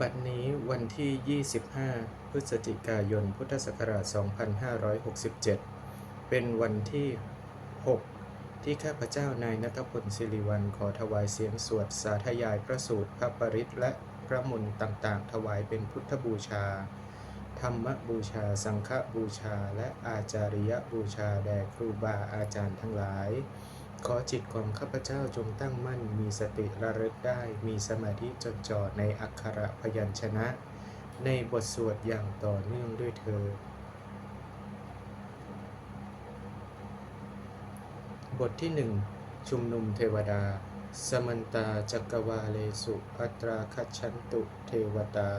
บัดนี้วันที่ 25 พฤศจิกายน พุทธศักราช 2567 เป็นวันที่ 6 ที่ข้าพเจ้านายนัทพลศิริวัลขอถวายเสียงสวดสาธยายพระสูตรพระปริตและพระมนต์ต่างๆ ถวายเป็นพุทธบูชา ธรรมบูชา สังฆบูชา และอาจาริยบูชา แด่ครูบาอาจารย์ทั้งหลาย ขอจิตของข้าพเจ้าจงตั้งมั่น มีสติระลึกได้ มีสมาธิจดจ่อในอักขระพยัญชนะ ในบทสวดอย่างต่อเนื่องด้วยเธอบทที่หนึ่งชุมนุมเทวดา สมันตาจักกวาเลสุ อัตราคัจฉันตุเทวตา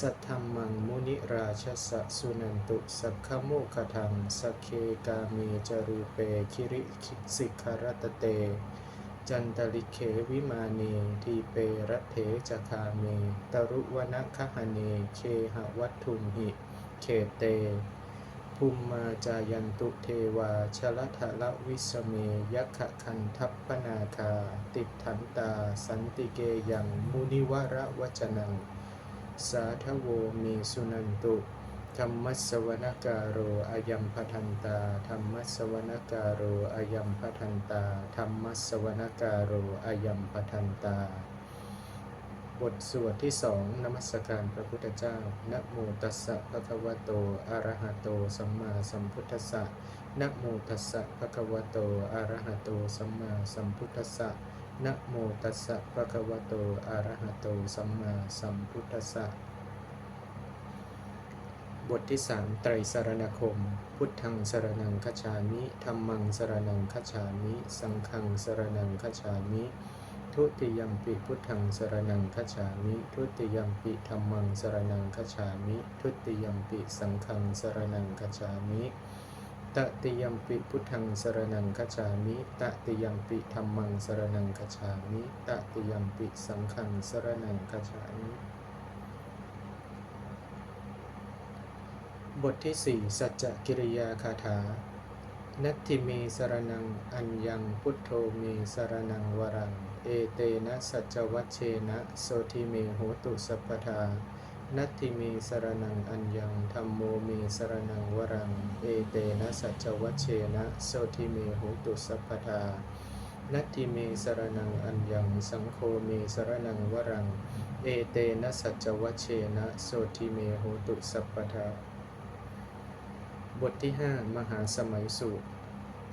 สัทธรรมังมุนิราชสะสุนันตุสักขโมคทังสกเคกาเมจรูเปคิริสิกขรตเต จันตลิเขวิมาเนทีเปรเถจคาเม ตรุวนคหเนเคหวัตถุมหิ เขเต ภูมิมาจายันตุเทวาชลทะละวิสเมยัคขคันทัพปนาคา ติดถันตา สันติเกยังมุนิวระวจนัง สาทโวเมสุนันตุธรรมสวนการโรอายัมพทันตาธรรมสวนการโรอายัมพทันตาธรรมสสวนการโรอายัมพทันตา บทสวดที่สองนมัสการพระพุทธเจ้า นะโมตัสสะภะคะวะโต อะระหะโต สัมมาสัมพุทธัสสะนะโมตัสสะภะคะวะโต อะระหะโต สัมมาสัมพุทธัสสะ นะโมตัสสะภะคะวะโต อะระหะโต สัมมาสัมพุทธัสสะ บทที่สามไตรสารณคม พุทธังสารนังคจามิธรรมังสารนังคจามิ สังฆังสารนังคจามิ ทุติยมปิพุทธังสารนังคจามิ ทุติยมปิธรรมังสารนังคจามิ ทุติยมปิสังฆังสารนังคจามิ ตติยมปิพุทธังสรนังคจฉามิ ตติยมปิธรรมังสรนังคจฉามิ ตติยมปิสังฆังสรนังคจฉามิ บทที่สี่สัจจกิริยาคาถา นัตถิเมสรนัง อัญญังพุทโธเมสรนังวรัง เอเตนะสัจวัชเชนะ โสทิเมโหตุสัพพทา นัตถิเมสรนังอัญญังธรรมโมเมสรนังวรัง เอเตนะสัจวัชเชนะโสทิเมโหตุสัพพทานัตถิเมสรนังอัญญังสังโฆเมสรนังวรัง เอเตนะสัจวัชเชนะโสทิเมโหตุสัพพทาบทที่ 5 มหาสมัยสูตร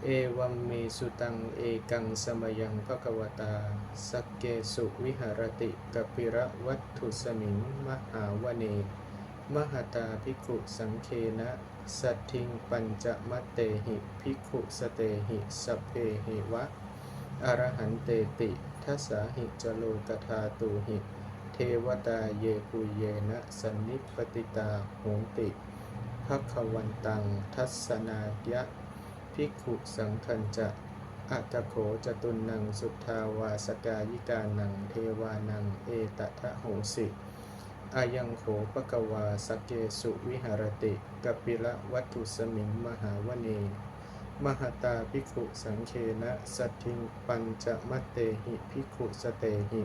เอวัมเมสุตังเอกังสมยังภควตา สักเกสุวิหารติกปิระวัตถุสมิงมหาวเน มหตาภิกขุสังเคนะสัตทิงปัญจมัตเตหิภิกขุสเตหิสเพหิวะอรหันเตติทัสสาหิจโลกธาตูหิ เทวตาเยปุเยนะสันนิปติตาโหติภควันตังทัศนายะ ภิกขุสังคัญจะอัตโขจตุนังสุทธาวาสกายิกานังเทวานังเอตทะโหสิอายังโขปะกวาสกเกสุวิหารติกปิละวัตถุสมิงมหาวเน มหตาภิกขุสังเคนะสัตทิงปัญจมัตเตหิภิกขุสเตหิ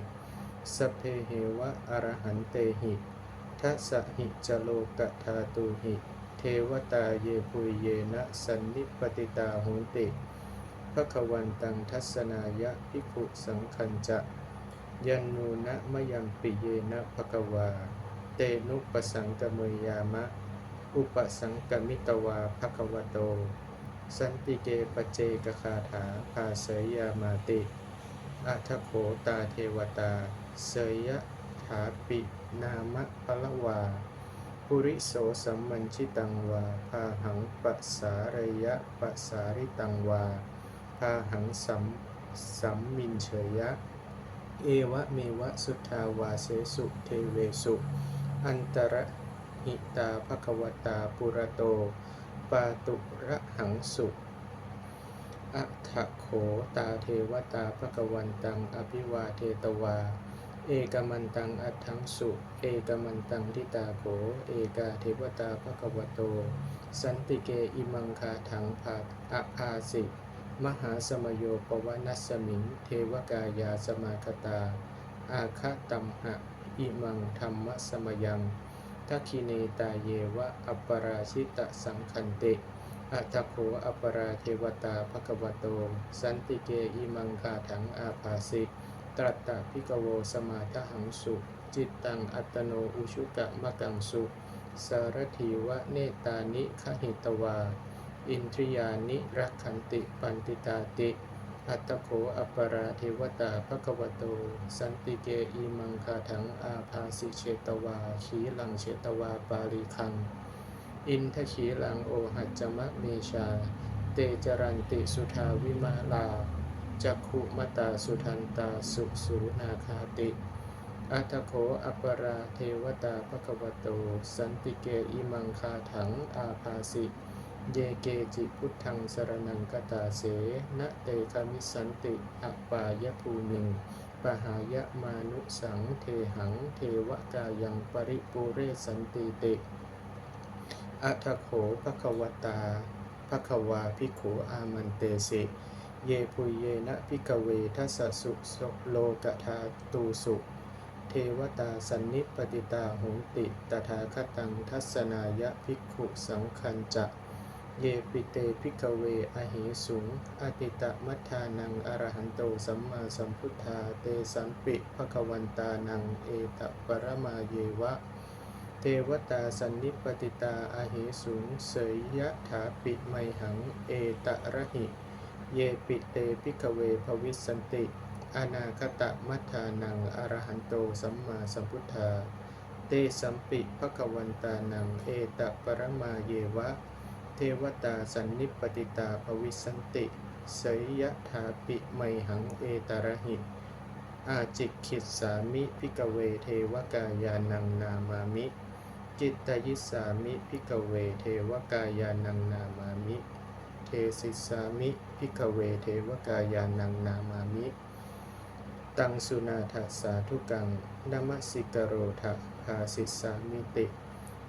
สเพเหวะอรหันเตหิทัสหิจโลกธาตูหิ เทวตาเยปุยเยนะสันนิปติตาโหติภควันตังทัศนายะภิกขุสังคัญจะยันนูนะมยัมปิเยนะภควา เตนุปสังกเมยามะ อุปสังกมิตวาภควโต สันติเกปเจกคาถาภาเสยยามาติอัทโขตาเทวตา เสยยะถาปินามะพละวา ปุริโสสัมมัญชิตังวาพาหังปัสสาระยะปัสสาริตังวาพาหังสัมสัมมินเฉยะ เอวะเมวะสุทธาวาเสสุเทเวสุ อันตรหิตาภควตาปุระโต ปาตุระหังสุอัฏฐโขตาเทวตาภควันตังอภิวาเทตวา เอกมันตังอัฏฐังสุ เอกมันตังทิตาโข เอกาเทวตาภควโต สันติเกอิมังคาถังภาอะอาสิ มหาสมโยปวนัสมิง เทวกายาสมาคตา อาคาตัมหะ อิมังธรรมสมยังทักิเนตาเยวะ อัปราชิตสังคันเตอัตโขอัปปราเทวตาภควโต สันติเกอิมังคาถังอาภาสิ ตรัตตพิกโวสมาทหังสุจิตตังอัตโนอุชุกะมะกังสุสารถีวะเนตานิขหิตวา อินทริยานิรักขันติปันติตาติ อัตโขอัปปราเทวตาภควโต สันติเกอิมังคาถังอาภาสิเชตวาขีลังเชตวาปาลีคัง อินทขีลังโอหัจจมะเมชา เตจรันติสุทาวิมาลา จักขุมตาสุทันตาสุสุนาคาติ อัตโขอัปราเทวตาภควโต สันติเกอิมังคาถังอาภาสิ เยเกจิพุทธังสรนังกตาเสนะเตคามิสันติอปายภูมิงปหายะมานุสังเทหังเทวกายังปริปูเรสันติติอัทโขภควตาภควาภิกขุอามันเตสิ เยปุยเยนะพิกเวทัสสุสโลกธาตูสุเทวตาสันนิปติตาหนติตถาคตังทัศนายะภิกขุสังคัญจะ เยปิเตพิกเวอหิสุงอติตะมัทานังอรหันโตสัมมาสัมพุทธาเตสัมปิภควันตานังเอตปรมาเยวะ เทวตาสันนิปติตาอาหิสุงเสยยะถาปิไมหังเอตระหิ เยปิเตพิกเวภวิสันติ อนาคตมัทธานังอรหันโตสัมมาสัมพุทธา เตสัมปิภควันตานังเอตปรมาเยวะ เทวตาสันนิปติตาภวิสันติสยยถาปิไมหังเอตระหิ อาจิกขิตสามิพิกเวเทวกายานังนามามิ จิตตยิสามิพิกเวเทวกายานังนามามิ สิสามิพิกเวเทวกายานังนามามิ ตังสุนาทสาธุกังนามสิกโรทะภาสิสามิติ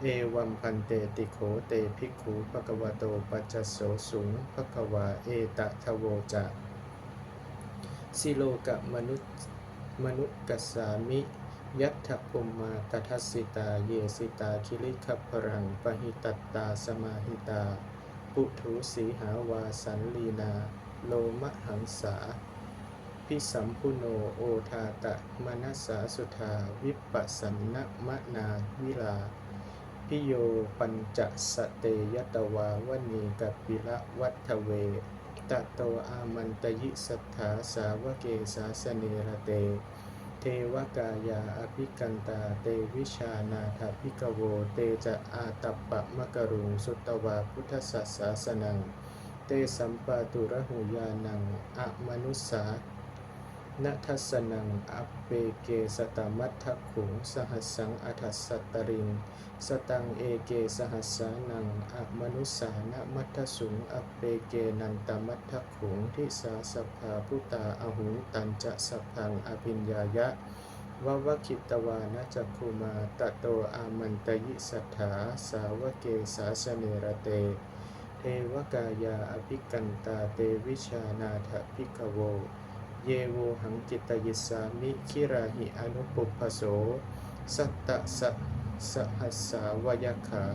เอวัมพันเตติโขเตภิกขุปะกวโตปัจจโสสุงภควาเอตะทะโวจะสิโลกะมนุษมนุกัสสามิยัตถพุมมาตทัสสิตาเยสิตาคิริขพรังปหิตัตตาสมาหิตา ปุถุสีหาวาสันลีนา โลมหังสา พิสัมพุโนโอทาตะมนัสสาสุธา วิปัสสนมนาวิลา พิโยปัญจสเตยตวาวณีกัปปิละวัฏเวตะโตอามันตยิสัทธาสาวเกสาสเนระเต ทวกายาอภิกันตา เตวิชานาถาภิกโว เตจะอาตัปปะมะกรุงสุตวาพุทธสัสสาสนัง เตสัมปาตุระหุยานังอะมนุสสา นัทัสนัง อัปเปเกสตมัทถขุง สหัสังอัทัสตตริง สตังเอเกสหัสานังอมนุสานะมัทธสุง อัปเปเกนันตมัทถขุง ทิสาสภาพุตาอหุงตันจะสพังอภิญญายะววคิตวานะจักคุมาตะโตอามันตยิสัทธาสาวเกสาสเนระเต เทวกายาอภิกันตาเตวิชานาถภิกขโว เยโวหังจิตยิสามิคิราหิอนุปุพโส สัตตะสะสหัสสาวยขา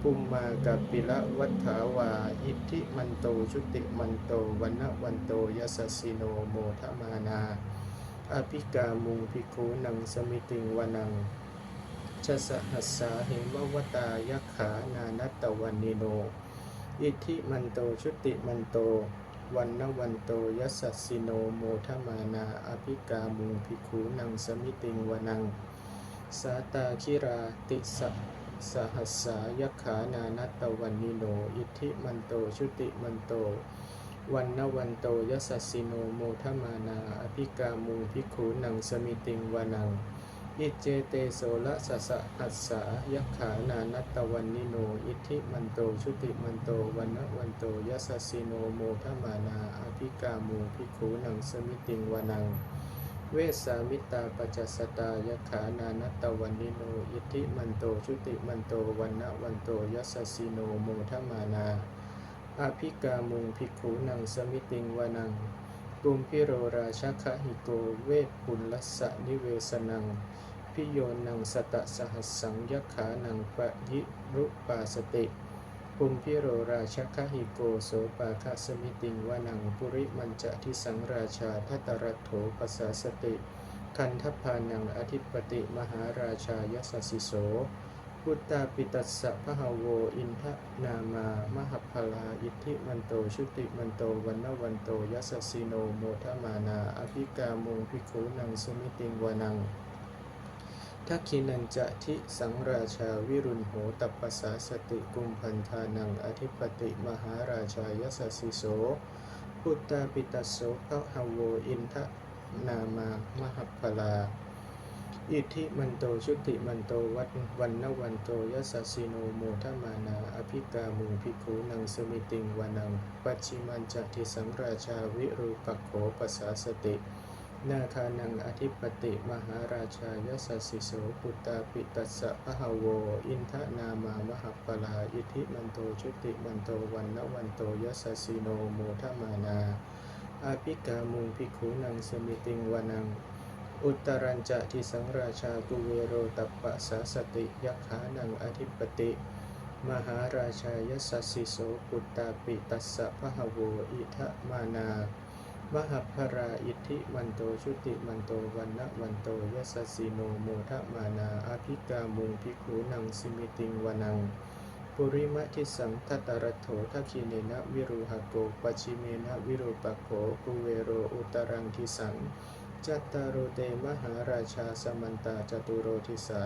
ปุมมากับปิละวัฏฐาวา อิทธิมันโตชุติมันโตวันนวันโตยสสสสิโนโมทมานา อภิกามุงพิคูนังสมิติงวนังชะสหัสสาเหมวตายขานานัตตวันนิโน อิทธิมันโตชุติมันโต วันนวันโตยัสสิโนโมทมานาอภิกามุงพิคูนังสมิติงวนัง สาตาคิราติสะสหัสสายขานานัตตวันนิโน อิทธิมันโตชุติมันโต วันนวันโตยัสสิโนโมทมานาอภิกามุงพิคูนังสมิติงวนัง อิเจเตโสละสะสะหัสสายักขานานัตตวันนิโน อิทิมันโต ชุติมันโตวันะวันโตยัสสิโนโมทมานาอภิกามูภิกขุนังสมิติงวานัง เวสามิตาปัจจสตายักขานานัตตวันนิโน อิทิมันโต ชุติมันโตวันะวันโตยัสสิโนโมทมานาอภิกามุงภิกขุนังสมิติงวานังกุมพิโรราชคะหิโก เวทปุลลัสสะนิเวสนัง พิโยนังสตะสหัสสังยักขานังปะยิรุปาสติปุมพิโรราชคหิโกโสปาคสมิติงวานังปุริมันจะทิสังราชาทัตตรัตโถปสาสติ คันทพานังอธิปติมหาราชายสสสิโส พุตตาปิตัสสะพะหโวอินทะนามามหพลาอิทธิมันโตชุติมันโตวันนวันโตยัสสสิโนโมทมานา อภิกามุงพิกขุนังสมิติงวานัง ทักขินันจะทิสังราชาวิรุณโหตัปปสาสติกุมพันธานังอธิปติมหาราชายสสสิโส พุตตาปิตัสโสพะหโวอินทะนามามหัพลา อิทธิมันโตชุติมันโตวัดวันนวันโตยัสสิโนโมทมานา อภิกามุงพิกขุนังสมิติงวานัง ปัจฉิมันจะทิสังราชาวิรูปักโขปสาสติ นาคานังอธิปติมหาราชายสสสิโสปุตตาปิตัสสะพะหโว อินทะนามามหัปปลาอิทิมันโตชุติมันโตวันนวันโตยัสสิโนโมทมานาอาภิกามุงพิขุนังสมิติงวานัง อุตรัญจะทิสังราชากุเวโรตัปปะสาสติยักขานังอธิปติมหาราชายสสสิโสปุตตาปิตัสสะพะหโว อิทะมานา มหัพพราอิทธิมันโตชุติมันโตวันนะวันโตยัสสสิโนโมทะมานาอาภิกามุงพิกขุนังสิมิติงวนัง ปุริมะทิสังทัตตรัตโถทักขิเนนะวิรุหโกปัจฉิเมนะวิรุปโขกุเวโรอุตรังทิสังจัตตารโรเตมหาราชาสมันตาจตุโรทิสา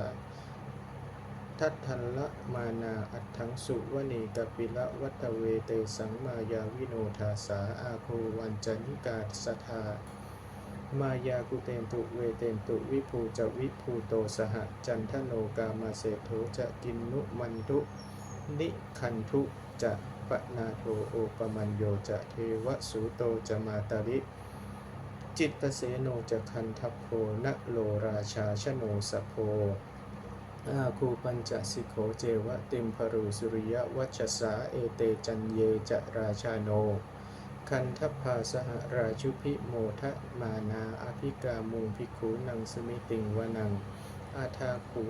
ทัตทันละมานาอัตถังสุวณีกปิละวัตเวเตสังมายาวิโนทาสาอาโควันจนิกาสทามายากุเตนตุเวเตนตุวิภูจะวิภูโตสหจันทโนกามาเศโธจะกินนุมันทุนิคันทุจะปนาโทโอปมัญโยจะเทวสุโตจะมาตาริจิตตเสโนจะคันทัพโพนะโลราชาชโนสโพ อาคูปัญจสิโขเจวะติมพรูสุริยวัชสาเอเตจันเยจะราชาโน คันทัพพาสหราชุพิโมทะมานาอภิกามุงพิกขุนังสมิติงวนัง อาทาคู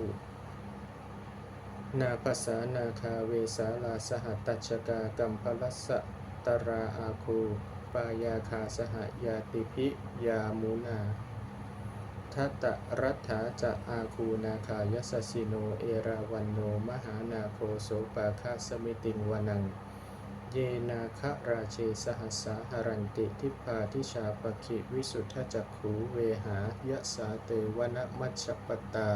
นาภาษานาคาเวสาลาสหตัชกากัมพลัสสะตราอาคูปายาคาสหยาติพิยามูนา ทัตตะรัฐาจะอาคูนาคายสสิโน เอราวันโน มหานาโคโสปาคาสมิติงวนัง เยนาคะราเชสหัสสาหรันติทิพาทิชาปคิวิสุทธจักขูเวหายะสาเตวนมัชปตา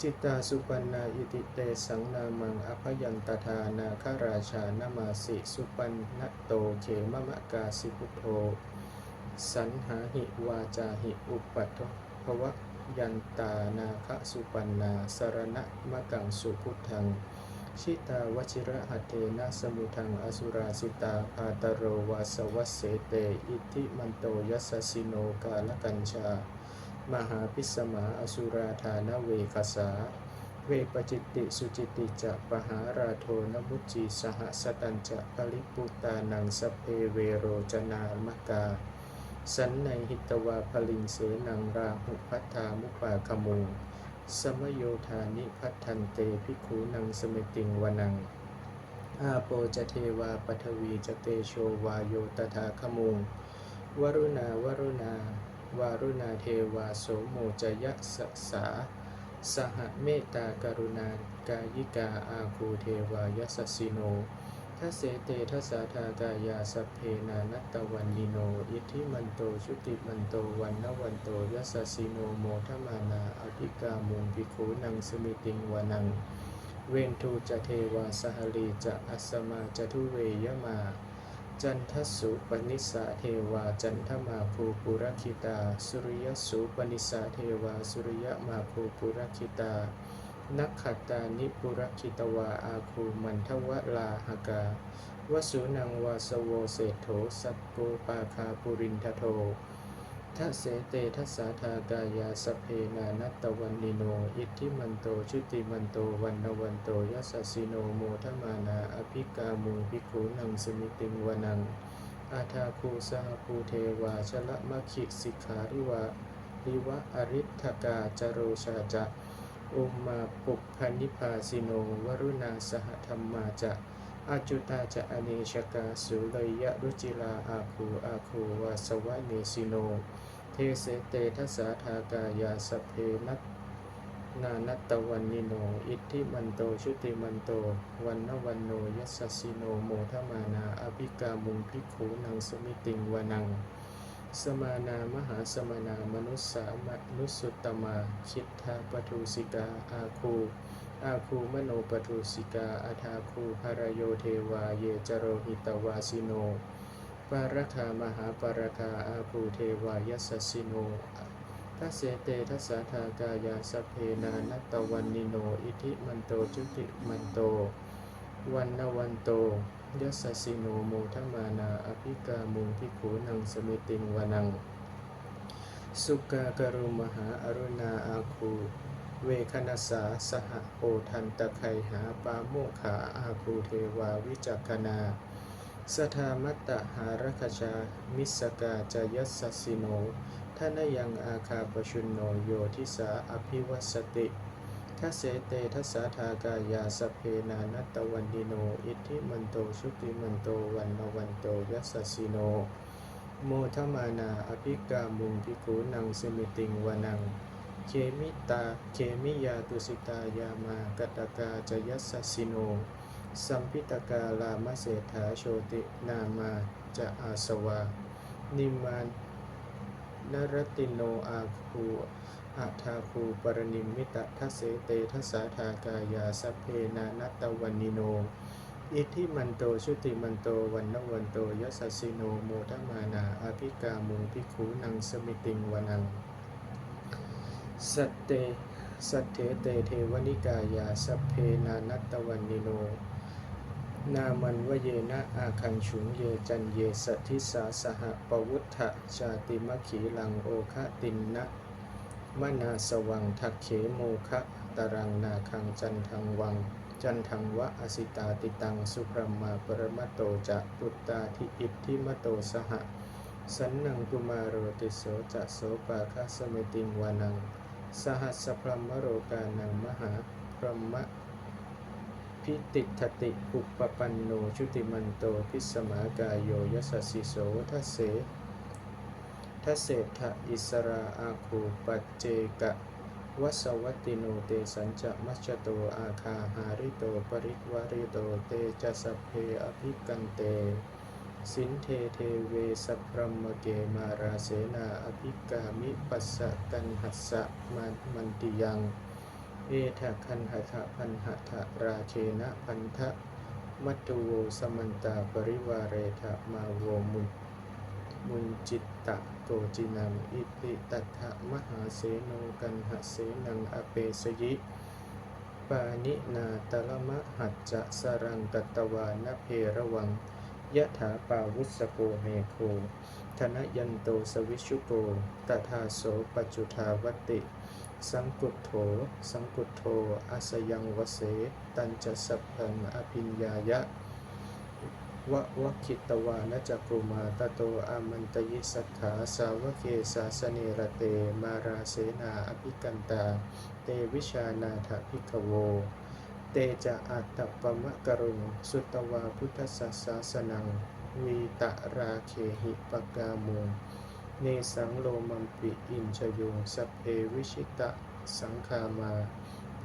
จิตตาสุปันนาอิติเตสังนามังอภยันตทานาคราชานามาสิสุปันนโตเขมมะกาสิพุโธสันหาหิวาจาหิอุปัตถ ภวะยันตานาคสุปันนาสารณะมะกังสุพุทธัง ชิตาวชิระหเทนะสมุทังอสุราสิตาพาตโรวาสวัสเสเต อิทิมันโตยัสสิโนกาลกัญชา มหาพิสมาอสุราธานเวคสา เวปจิตติสุจิติจะปหาราโทนมุจจีสหสตัญจะปริปุตานังสเพเวโรจนามกา สันในหิตวาพลิงเสนังราหุพัทธามุปาคมุงสมโยธานิพัทันเตภิกขุนังสมิติงวนังอาโปจะเทวาปทวีจะเตโชวาโยตถาคมุงวรุณาวรุณาวารุณาเทวาโสโมจยะสสา สหเมตตากรุณากายิกาอาคูเทวายสสิโน ทัสเสเตทัสสาธากายาสเพนานัตตวันยิโน อิทธิมันโตชุติมันโตวันนวันโตยัสสิโนโมทมานาอภิกามุงภิกขุนังสมิติงวานัง เวนทูจะเทวาสหลีจะอัสมาจะทุเวยมา จันทสุปนิสาเทวาจันทมาภูปุรคิตา สุริยสุปนิสสาเทวาสุริยมาภูปุรคิตา นักขัตานิปุรคิตวาอาคูมันทวะลาหกาวสุนังวาสโวเศโถสัตโกปาคาปุรินทโททัเสเตทัสสาธากายาสเพนานัตตวันนิโน อิทธิมันโตชุติมันโตวันนวันโตยัสสิโนโมทมานาอภิกามุงภิกขุนังสมิติงวนัง อาทาคูสหภูเทวาชละมะขิสิกขาริวาริวะอริทกาจโรชาจะ อมมาปุกพพนิพาสิโนวรุณาสหธรรมาจะอาจุตาจะอเนชกาสุเลยยะรุจิลาอาคูอาคูวาสวะเนสิโน เทเสเตทัสาทากายาสเพนัตนานัตตวันนิโน อิทธิมันโตชุติมันโต วันนวันโนยัสสสิโนโมทมานาอภิกามุงพิกขูนังสมิติงวนัง สมานามหาสมานามนุสสามนุสสุตตมาคิทธาปทุสิกาอาคูอาคูมโนปทุสิกาอาทาคูภารโยเทวาเยจโรหิตวาสิโน ปารคามหาปารคาอาคูเทวายัสสิโนทัสเสเตทัสสาทากายาสเพนานัตตวันนิโน อิทิมันโตจุติมันโต วันนวันโต ยัสสิโนโมทัมานาอภิกามุงพิขูนังสมิติงวนัง สุกากรุมหาอรุณาอาคู เวคณสาสหโอทันตะไคหาปาโมขาอาคูเทวาวิจักขณาสทามัตตหารคชา มิสกาจยัสสสิโนทานยังอาคาปชุนโนโยทิสาอภิวัสติ ทัเสเตทัสาทากายาสเพนานัตวันดิโน อิทธิมันโตชุติมันโตวันนวันโตยัสสิโน โมทมานาอภิกามุงพิกูนังสมิติงวนัง เคมิตา เคมิยาตุสิตายามากตกาจยัสสิโน สัมพิตกาลามเศรษฐาโชตินามาจะอาสวา นิมานนรติโนอาคู อาทาคูปรนิมมิตะทัสเสเตทัสาทากายาสเพนานัตตวันนิโน อิทธิมันโตชุติมันโตวันนวันโตยัสสสิโนโมทมานาอภิกามุงพิขูนังสมิติงวนัง สัตเต สัตเถเตเทวนิกายาสเพนานัตตวันนิโน นามันวเยนะอาคันฉุงเยจันเยสัทธิสาสหปวุฒะชาติมขีลังโอคะตินนะ มนาสวังทักเขโมคะตารังนาคังจันทังวัง จันทังวะอสิตาติตังสุพรหมาปรมตโตจะปุตตาทิอิทธิมโตสหะ สันนังกุมารโรติโสจะโสปาคสเมติงวานัง สหัสพรหมโรกานังมหาพรหมพิติทติอุปปันโนชุติมันโตพิสมากายโยยสสสิโสทัสเส ทัสเสทะอิสราอาคูปัจเจกะวสวัตติโนเตสัญจะมัชโตอาคาหาริโตปริวาริโตเตจะสเพอภิกันเต สินเทเทเวสพรมเกมาราเสนาอภิกามิปัสสะกันหัสสะมันมันติยัง เอทะคันหทะพันหทะราเชนะพันทะมัตตุโวสมันตาปริวาเรทะมาโวมุน มุนจิตตะโกจินังอิติตัทธะมหาเสโนกันหเสนังอเปสยิปานินาตละมะหัจจะสรังกัตตวานเพระวังยะถาปาวุสโกเมโคธนยันโตสวิชุโกตถาโสปัจจุทาวติ สังกุตโถ สังกุตโธอาสยังวเส ตันจะสัพพังอภิญญายะ วะวะคิตวานจักกุมาตโตอามันตยิสัทธาสาวเคสาสเนระเตมาราเสนาอภิกันตา เตวิชานาถภิกโว เตจะอัตตปมะกรุง สุตวาพุทธสัสสาสนัง วีตะราเคหิปกามุงเนสังโลมัมปิอินชยุงสัพเพวิชิตะสังคามา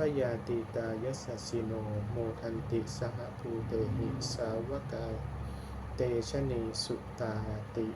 พยาติตายัสสสิโน โมทันติสหภูเตหิสาวกาเตชะนีสุตาติ